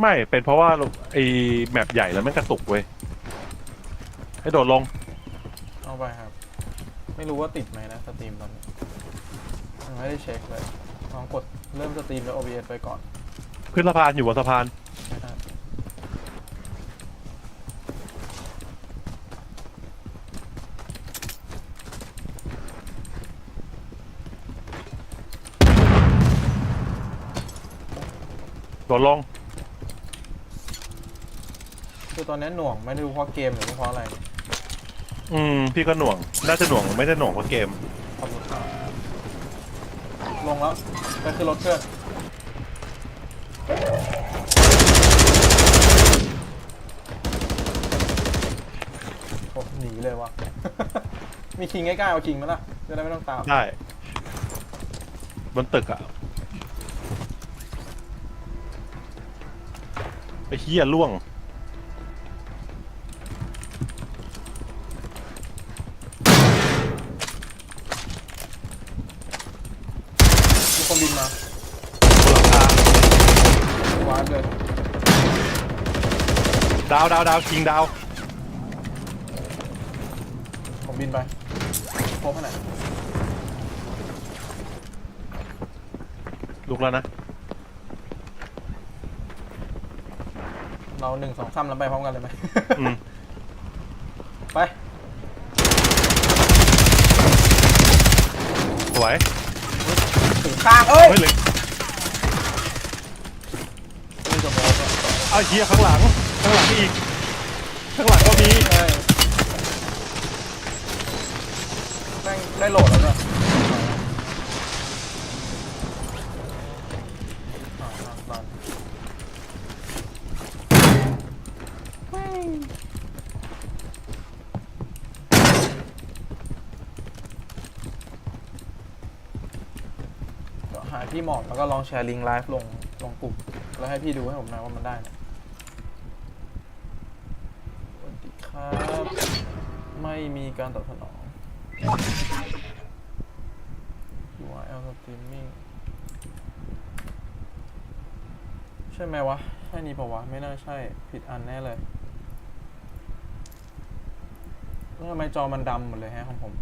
ไม่เป็นเพราะว่าไอ้แมปใหญ่แล้วมันกระตุกเว้ยให้โดดลงเอาไปครับ ไม่รู้ว่าติดไหมนะสตรีมตอนนี้ยังไม่ได้เช็คเลยลองกดเริ่มสตรีมแล้ว OBS ไปก่อนขึ้นสะพานอยู่บนสะพานนะครับโดดลง คือตอนนี้หน่วงไม่รู้เพราะเกมหรือเพราะอะไรอืม พี่ก็หน่วง น่าจะหน่วงไม่ได้หน่วงเพราะเกมขับรถมาลงแล้วไปขึ้นรถเพื่อนโอ้หนีเลยวะ มีคิงใกล้ๆเอาคิงมาละจะได้ไม่ต้องตาม ได้ บนตึกอะไอ้เฮียล่วง มีคน บินมาบนหลังคาวาร์ปเลยดาวดาวดาวคิงดาวผมบินไปโค้งขนาดลุกแล้วนะเราหนึ่งสองสามแล้วไปพร้อมกันเลยไหม อืมไป สวย ถึงข้างเอ้ยเฮ้ยเหลยนี่จะโม้ก็เอาเฮียข้างหลัง ข้างหลังอีก ข้างหลังก็มีใช่แม่งได้โหลดแล้วด้วยอ่าอ่าเดี๋ยวหาที่เหมาะแล้วก็ลองแชร์ลิงก์ไลฟ์ลงลงกลุ่มแล้วให้พี่ดูให้ผมหน่อยว่ามันได้ไหมสวัสดีครับ ไม่มีการตอบสนอง URL streaming ใช่ไหมวะใช่นี่ปะวะ ไม่น่าใช่ผิดอันแน่เลยแล้วทำไมจอมันดำหมดเลยฮะของผม